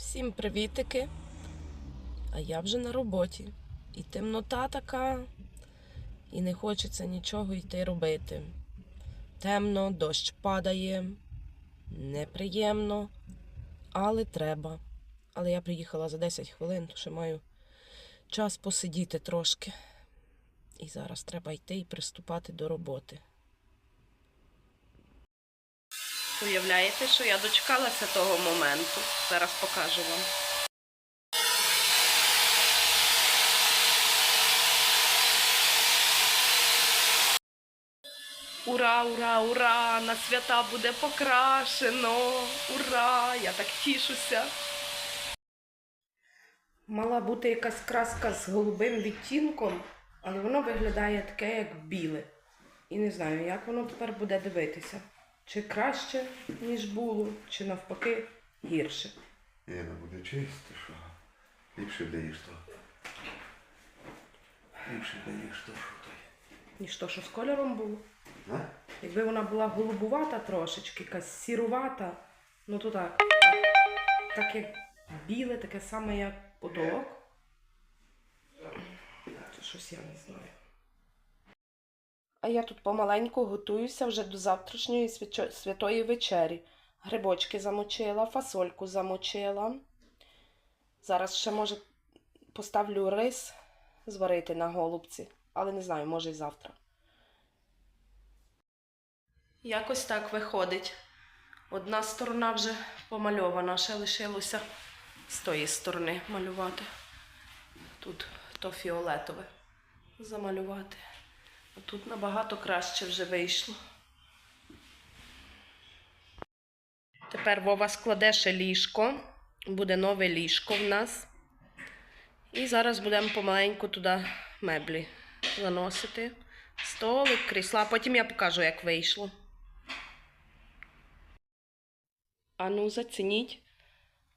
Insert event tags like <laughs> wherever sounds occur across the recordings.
Всім привітики. А я вже на роботі. І темнота така, і не хочеться нічого йти робити. Темно, дощ падає, неприємно, але треба. Але я приїхала за 10 хвилин, ще маю час посидіти трошки. І зараз треба йти і приступати до роботи. Уявляєте, що я дочекалася того моменту. Зараз покажу вам. Ура, ура, ура! На свята буде покрашено! Ура! Я так тішуся. Мала бути якась краска з голубим відтінком, але воно виглядає таке, як біле. І не знаю, як воно тепер буде дивитися. Чи краще, ніж було, чи навпаки гірше. Ні, не буде чисто, що ліпше даєш то. Ліпше даєш то, що той. Ніж то, що з кольором було. А? Якби вона була голубувата трошечки, якась сірувата, ну то так. Так як біле, таке саме, як потолок. Це щось я не знаю. А я тут помаленьку готуюся вже до завтрашньої святої вечері. Грибочки замочила, фасольку замочила. Зараз ще, може, поставлю рис зварити на голубці, але не знаю, може й завтра. Якось так виходить. Одна сторона вже помальована, ще лишилося з тої сторони малювати. Тут то фіолетове замалювати. А тут набагато краще вже вийшло. Тепер Вова складе ще ліжко. Буде нове ліжко в нас. І зараз будемо помаленьку туди меблі заносити. Столик, крісла. Потім я покажу, як вийшло. Ану, зацініть,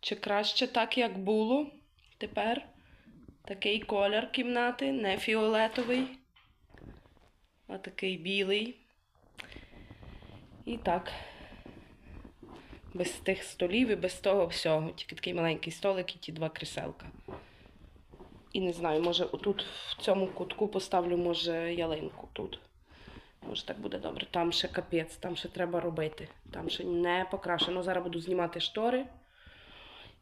чи краще так, як було тепер. Такий колір кімнати, не фіолетовий, а такий білий. І так. Без тих столів і без того всього. Тільки такий маленький столик і ті два кріселка. І не знаю, може отут в цьому кутку поставлю, може, ялинку тут. Може, так буде добре. Там ще капець, там ще треба робити. Там ще не покрашено. Зараз буду знімати штори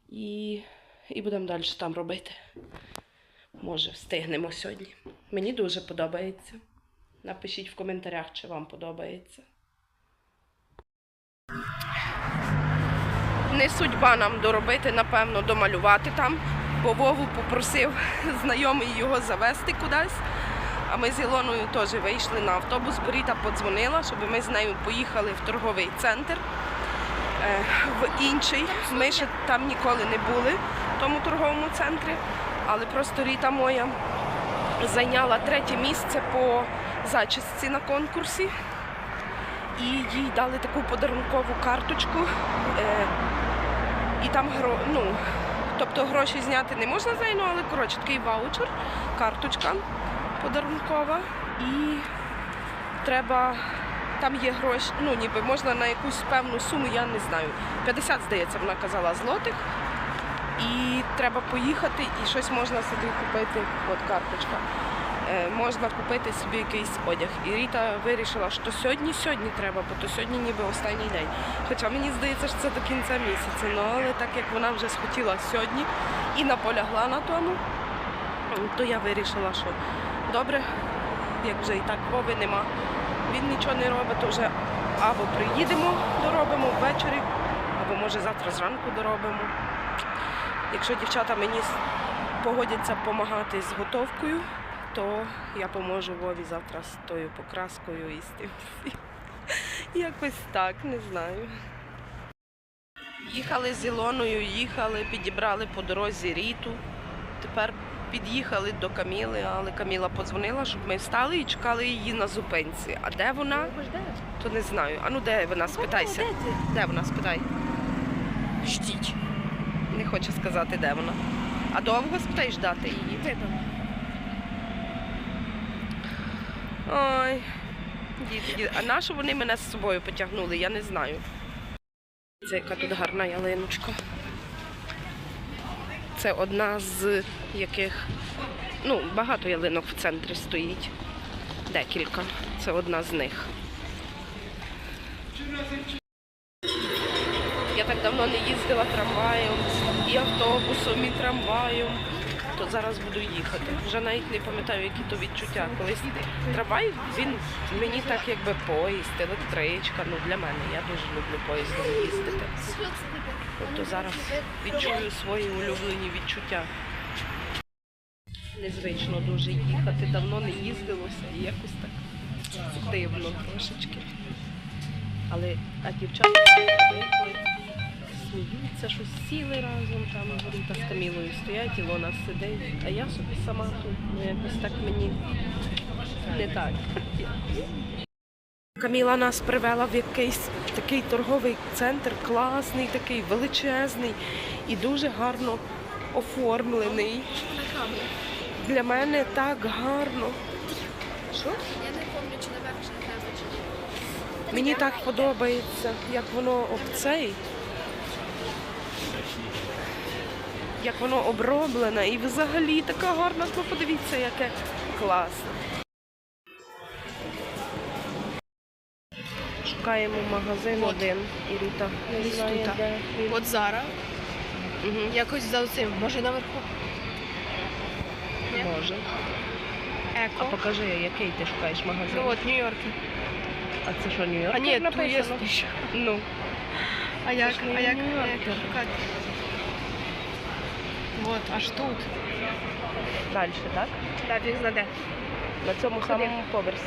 і, і будемо далі там робити. Може, встигнемо сьогодні. Мені дуже подобається. Напишіть в коментарях, чи вам подобається. Не судьба нам доробити, напевно, домалювати там, бо Вову попросив <laughs> знайомий його завести кудись. А ми з Ілоною теж вийшли на автобус, бо Ріта подзвонила, щоб ми з нею поїхали в торговий центр е, в інший. Ми ще там ніколи не були, в тому торговому центрі, але просто Ріта моя зайняла третє місце по зачісці на конкурсі. І їй дали таку подарункову карточку. Е, і там гро... ну, тобто гроші зняти не можна з неї, ну, але коротше такий ваучер, карточка подарункова. І треба, там є гроші, ну ніби можна на якусь певну суму, я не знаю. 50, здається, вона казала злотих. І треба поїхати і щось можна собі купити, от карточка. Е, можна купити собі якийсь одяг. І Ріта вирішила, що сьогодні сьогодні треба, бо то сьогодні ніби останній день. Хоча мені здається, що це до кінця місяця. Ну але так як вона вже схотіла сьогодні і наполягла на тому, то я вирішила, що добре, як вже і так Вови нема. Він нічого не робить, то вже або приїдемо, доробимо ввечері, або може завтра зранку доробимо. Якщо дівчата мені погодяться допомагати з готовкою, то я поможу Вові завтра з тою покраскою і з тим. <laughs> Якось так, не знаю. Їхали з Ілоною, їхали, підібрали по дорозі Ріту. Тепер під'їхали до Каміли, але Каміла подзвонила, щоб ми встали і чекали її на зупинці. А де вона, то не знаю. А ну де вона, спитайся. Де вона, спитай. Ждіть. Не хочу сказати, де вона. А довго спитай ждати її? Ой, діти, діти. А на що вони мене з собою потягнули, я не знаю. Це яка тут гарна ялиночка. Це одна з яких ну, багато ялинок в центрі стоїть. Декілька. Це одна з них. Я так давно не їздила трамваєм, і автобусом, і трамваєм. То зараз буду їхати. Вже навіть не пам'ятаю, які то відчуття. Колись трамвай, він мені так якби поїзд, електричка. Ну для мене я дуже люблю поїздом їздити. Тобто зараз відчую свої улюблені відчуття. Незвично дуже їхати, давно не їздилося і якось так дивно трошечки. Але а дівчата сміються, щось сіли разом, там Ріта з Камілою стоять, Ілона сидить, а я собі сама тут, ну якось так мені не так. Каміла нас привела в якийсь такий торговий центр, класний, такий величезний і дуже гарно оформлений. Для мене так гарно. Що? Я не пам'ятаю, чи на тебе, чи ні. Мені так подобається, як воно об цей. Як воно оброблене і взагалі така гарна, ви подивіться, яке класне. Шукаємо магазин От. один і Ріта не Десь знає, тут. де він. От Зара. Мгм. Якось за цим, може наверху. Ні? Може. А Еко. покажи, який ти шукаєш магазин. Ну от, Нью-Йорки. А це що, Нью-Йорк? А ні, тут є написано. Ну. А як, а як, Нью-Йорк. а як шукати? Вот, аж тут. Далі, так? Так, фіг знаде. На цьому самому поверсі.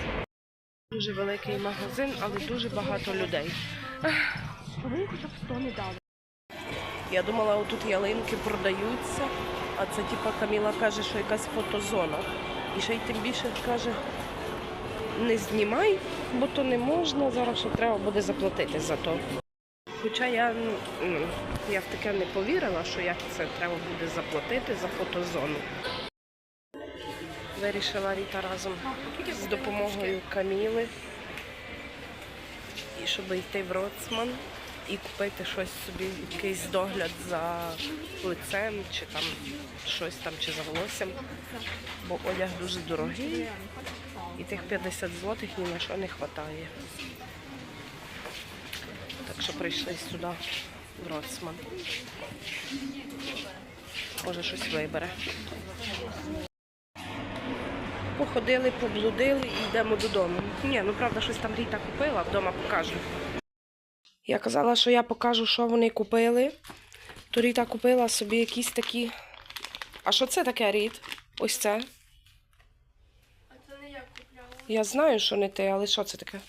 Дуже великий магазин, але дуже багато людей. Вони хоча б 100 не дали. Я думала, отут ялинки продаються, а це типа Каміла каже, що якась фотозона. І ще й тим більше каже, не знімай, бо то не можна, зараз ще треба буде заплатити за то. Хоча я, ну, я в таке не повірила, що як це треба буде заплатити за фотозону. Вирішила Ріта разом з допомогою Каміли, і щоб йти в Роцман і купити щось собі, якийсь догляд за лицем, чи там щось там, чи за волоссям. Бо одяг дуже дорогий, і тих 50 злотих ні на що не вистачає. Так що прийшли сюди, в Роцман. Може щось вибере. Походили, поблудили і йдемо додому. Ні, ну правда, щось там Ріта купила, вдома покажу. Я казала, що я покажу, що вони купили. То Ріта купила собі якісь такі. А що це таке, Ріт? Ось це. А це не я купляла. Я знаю, що не ти, але що це таке?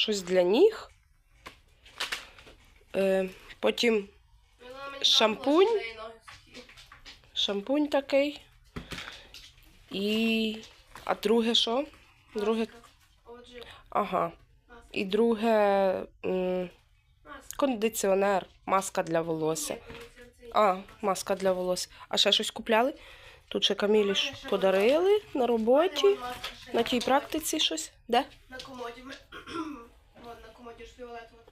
Щось для ніг. Е, потім Шампунь? шампунь такий. І. А друге що? Друге. Ага. І друге кондиціонер, маска для волосся. А, маска для волосся. А ще щось купляли? Тут ще Камілі подарили на роботі, на тій практиці щось. Де? На комоді. Фіолетово.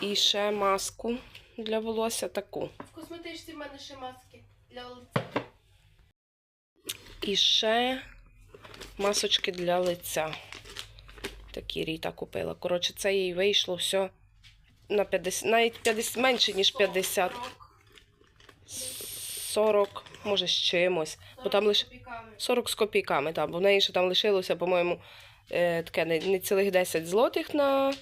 І ще маску для волосся таку. В косметичці в мене ще маски для лиця. І ще масочки для лиця. Такі Ріта купила. Коротше, це їй вийшло все на 50, навіть 50, менше, ніж 50. 40, може, з чимось. Бо там лише 40 з копійками, так, бо в неї ще там лишилося, по-моєму, е, таке не, не цілих 10 злотих на.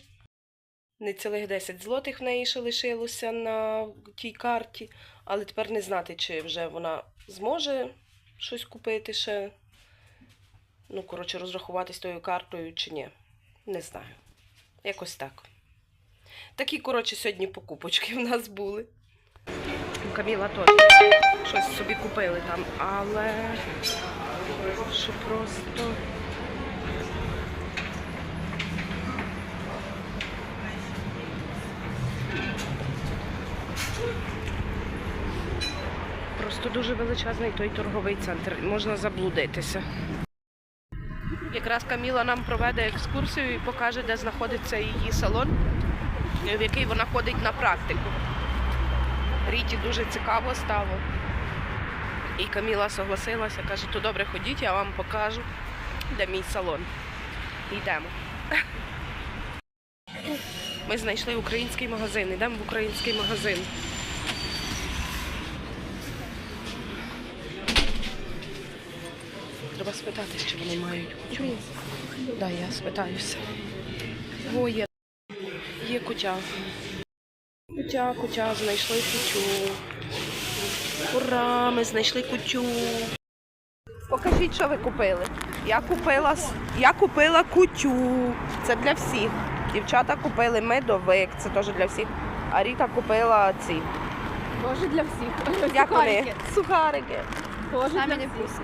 Не цілих 10 злотих в неї ще лишилося на тій карті, але тепер не знати, чи вже вона зможе щось купити ще. Ну, коротше, розрахуватись тою картою чи ні. Не знаю. Якось так. Такі, коротше, сьогодні покупочки в нас були. Каміла теж щось собі купили там, але що просто. Просто дуже величезний той торговий центр, можна заблудитися. Якраз Каміла нам проведе екскурсію і покаже, де знаходиться її салон. в який вона ходить на практику. Ріті дуже цікаво стало. І Каміла согласилася, каже, то добре ходіть, я вам покажу, де мій салон. Йдемо. Ми знайшли український магазин, йдемо в український магазин. Треба спитати, чи вони мають кутю. Да, я спитаюся. О, є. Є кутя. Кутя, кутя, знайшли кутю. Ура, ми знайшли кутю. Покажіть, що ви купили. Я купила, я купила кутю. Це для всіх. Дівчата купили медовик, це теж для всіх. А Ріта купила ці. Тоже для всіх. Як вони? Сухарики. Тоже для всіх.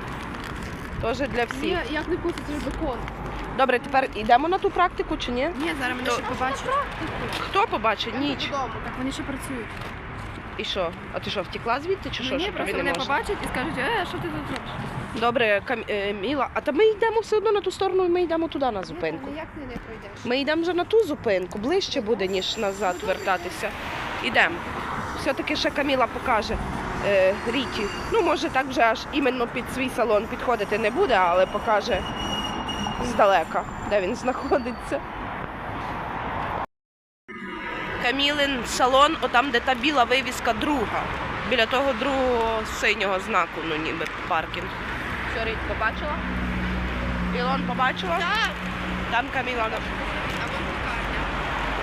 Теж для всіх. Ні, як не вкусно, це ж бекон. Добре, тепер йдемо на ту практику чи ні? Ні, зараз мене ще побачать. Хто побачить? Ніч. Так вони ще працюють. І що? А ти що, втекла звідти чи що? Ні, що просто тобі не вони можна? побачать і скажуть, е, що ти тут робиш? Добре, Кам... е, Міла, а та ми йдемо все одно на ту сторону, і ми йдемо туди на зупинку. Ніяк ти не пройдеш. Ми йдемо вже на ту зупинку, ближче буде, ніж назад вертатися. Ідемо. Все-таки ще Каміла покаже е, Ріті. Ну, може, так вже аж іменно під свій салон підходити не буде, але покаже здалека, де він знаходиться. Камілин салон, отам, де та біла вивіска друга. Біля того другого синього знаку, ну ніби паркінг. Що, Ріт, побачила? Ілон побачила? Так, Там Каміла.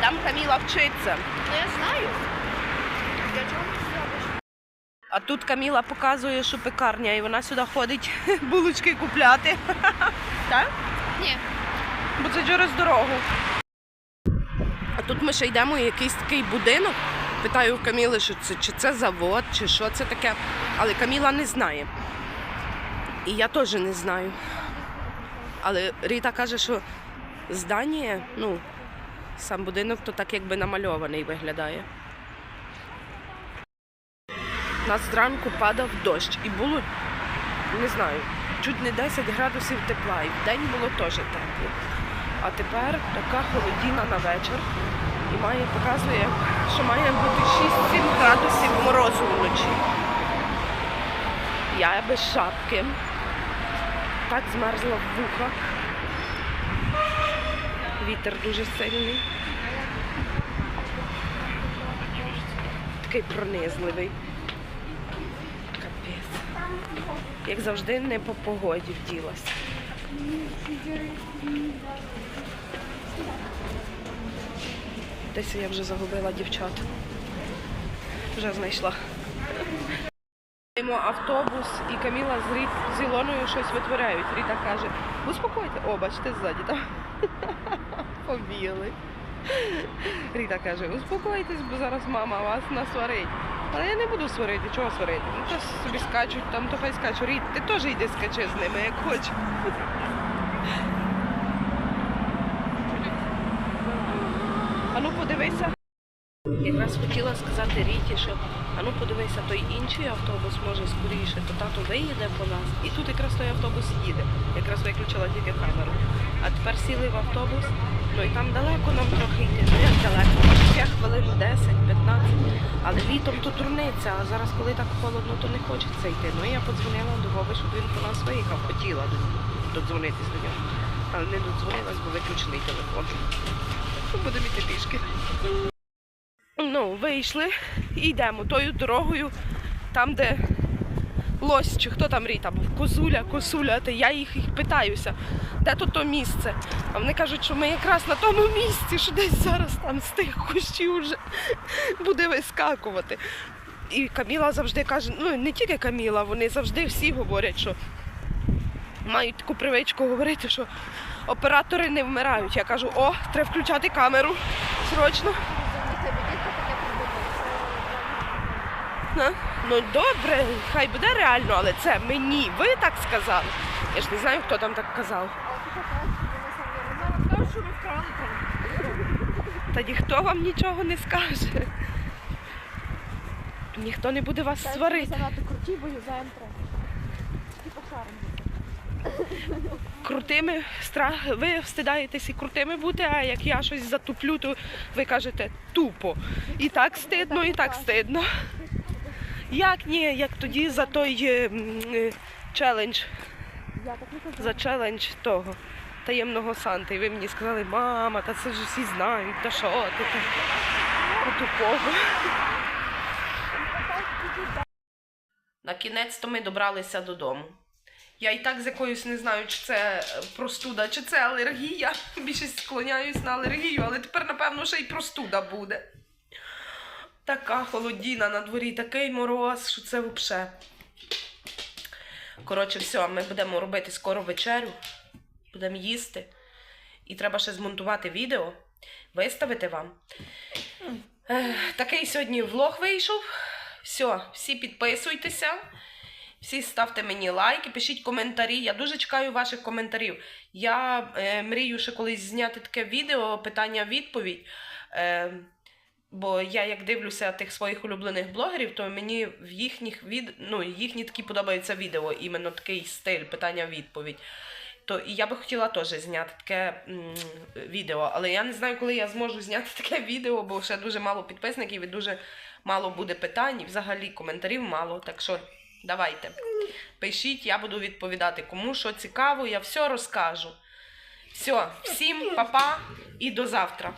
Там Каміла вчиться. Ну я знаю. Я чого? А тут Каміла показує, що пекарня, і вона сюди ходить <laughs> булочки купляти. <laughs> Так? Ні. Бо це через дорогу. А тут ми ще йдемо і якийсь такий будинок. Питаю в Каміли, що це, чи це завод, чи що це таке. Але Каміла не знає. І я теж не знаю. Але Ріта каже, що здання, ну, сам будинок то так якби намальований виглядає. У нас зранку падав дощ і було, не знаю, чуть не 10 градусів тепла, і в день було теж тепло. А тепер така холодіна на вечір і має показує, що має бути 6-7 градусів морозу вночі. Я без шапки. Так змерзла в вухах. Вітер дуже сильний. Такий пронизливий. Капець. Як завжди, не по погоді вділася. Десь я вже загубила дівчат. Вже знайшла. Автобус і Каміла з, Ріт, з Ілоною щось витворяють. Ріта каже, успокойте. О, бачите, ззаді там. <laughs> Побігли. Ріта каже, успокойтесь, бо зараз мама вас насварить. Але я не буду сварити, чого сварити? Ну то собі скачуть, там то хай скачуть. Ріт, ти теж йди скачи з ними, як хочеш. А ну подивися. Якраз хотіла сказати Ріті, що а ну подивися, той інший автобус може скоріше, то тато виїде по нас. І тут якраз той автобус їде. Якраз виключила тільки камеру. А тепер сіли в автобус, ну і там далеко нам трохи йти. Ну як далеко? Хвилин 10-15. Але літом тут дурниця, а зараз, коли так холодно, то не хочеться йти. Ну і я подзвонила до Вови, щоб він по нас виїхав. Хотіла до- додзвонитись до нього. Але не додзвонилась, бо виключений телефон. Ну, Будемо йти пішки. Ну, вийшли і йдемо тою дорогою, там, де лось, чи хто там Ріта був, козуля, косуля, та я їх, їх питаюся, де то то місце. А вони кажуть, що ми якраз на тому місці, що десь зараз там з тих кущів вже буде вискакувати. І Каміла завжди каже, ну не тільки Каміла, вони завжди всі говорять, що мають таку привичку говорити, що оператори не вмирають. Я кажу, о, треба включати камеру срочно. На? Ну добре, хай буде реально, але це мені. Ви так сказали. Я ж не знаю, хто там так казав. Та ніхто вам нічого не скаже. Ніхто не буде вас сварити. Занадто круті, бо юзаємо пошаримо. крутими, страх, ви встидаєтесь і крутими бути, а як я щось затуплю, то ви кажете тупо. І так стидно, і так стидно. Як ні, як тоді за той е, м, е, челендж, за челендж того таємного Санти. І ви мені сказали, мама, та це ж всі знають, та що ти тупого. На кінець то ми добралися додому. Я і так з якоюсь не знаю, чи це простуда, чи це алергія. Більшість склоняюсь на алергію, але тепер, напевно, ще й простуда буде. Така холодіна на дворі, такий мороз, що це взагалі. Коротше, все, ми будемо робити скоро вечерю, будемо їсти. І треба ще змонтувати відео, виставити вам. Такий сьогодні влог вийшов. Все, всі підписуйтеся. Всі ставте мені лайки, пишіть коментарі. Я дуже чекаю ваших коментарів. Я е, мрію ще колись зняти таке відео, питання-відповідь. Е, бо я як дивлюся тих своїх улюблених блогерів, то мені в їхніх від... ну, їхні такі подобаються відео, іменно такий стиль питання-відповідь. То і я би хотіла теж зняти таке м, відео, але я не знаю, коли я зможу зняти <laughs> таке відео, бо ще дуже мало підписників і дуже мало буде питань, і взагалі коментарів мало. Так що давайте. Пишіть, я буду відповідати. Кому що цікаво, я все розкажу. Все, всім па-па і до завтра.